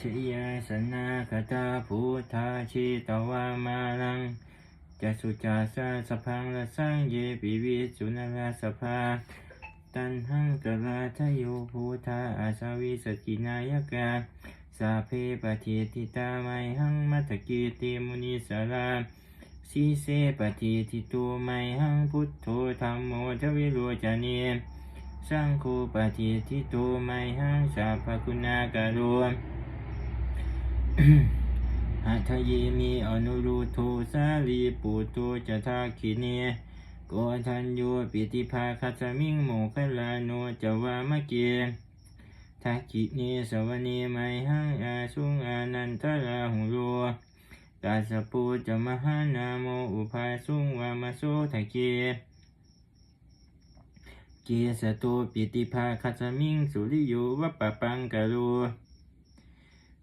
ชยสนาคตาพุทธาชิตวามาลังจะสุจาสาสพังละสังเยปิวิสุนาราสภา ตันหังกราทโยภูธาอาสาวิสกินายกาสาเพปะเทติตาไมหังมัตตกีติมุนิสาราสีเสปะเทติตูไมหังพุทโธธรรมโมทวิโรจเนสังโฆปะเทติตูไมหังสาภคุณาการุ หัทเยมีอนุรุโทสาลีปุโตจะทาคิเนโกทันโยปิติภาคัสมิงโมคลาโนจวามะเกทักขิเนสวเนไมหังอาสุงอานันทราหุโรกาสปูจะมหานาโมอุปาสุงวามโสทะเกเกสโตปิติภาคัสมิงสุริโยวะปะปังกะโร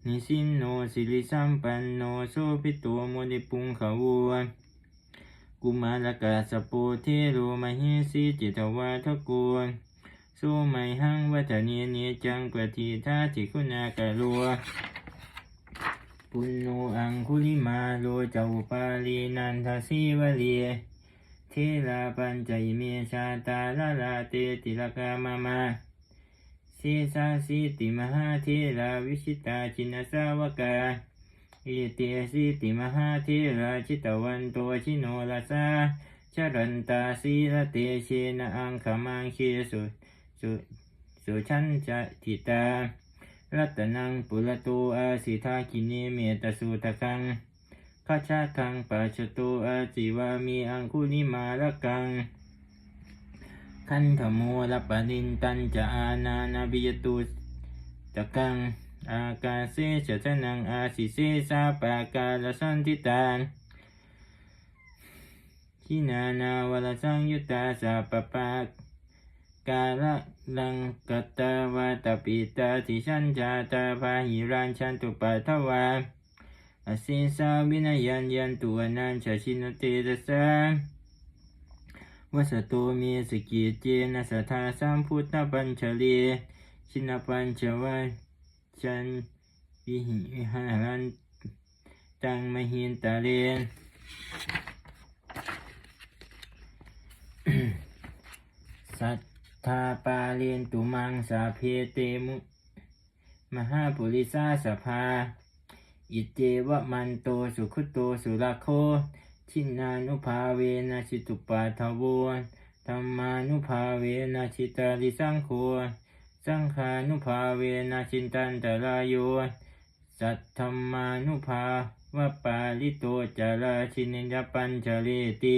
นิสินโนสิริสัมปันโนโสภิตัวโมดิปุงขวัวกุมารกาสปุเทโรมหิสีจิตวาทกูลสุไม่หังวัฒเนียเนจังกวทีทาจิคุณากะรัวปุณโนอังคุลิมาโลจาปาลีนันทสีวะเลียเทลาปัญจเมชาตาลาลาเตติลกามามา สีสาสีติมหาเทราวิชิตาจินสาวกาอิเตสีติมหาเทราชิตวันโตชิโนลาสาชรันตาสีละเตเชนะอังคมังเคสุสุสุชันจะทิตารัตนังปุระโตอาสิทาคิเนเมตสุตะคังข้าชาคังปัจจโตอาจิวามีอังคุนิมาละกัง ขันธโมรปรินตันจะอานานาบิยตุตะกัง อากาเสชะชนังอาสิเสสาปากาลสันติตานขีนานาวลสังยุตตาสาปปากกาละลังกัตาวาตปิตาทิชันจาตาพาหิรันชันตุปัทวาอสิสาวินายันยันตุวนันชชินเตระสา วัสโตมีสกิจเจนะสัทธาสัมพุทธปัญชลีชินปัญชวัจันวิหิวิหารันตังมหินตาเลนสัทธาปาเลนตุมังสาเพเตมุมหาปุริสาสภา อิเจวะมันโตสุขุโตสุรโค ชินานุภาเวนะชิตุปาทาวุธรรมานุภาเวนะชิตาริสังโฆสังขานุภาเวนะชินตันตรายโยสัทธรรมานุภาวะปาลิโตจาราชินิยปัญจเลติ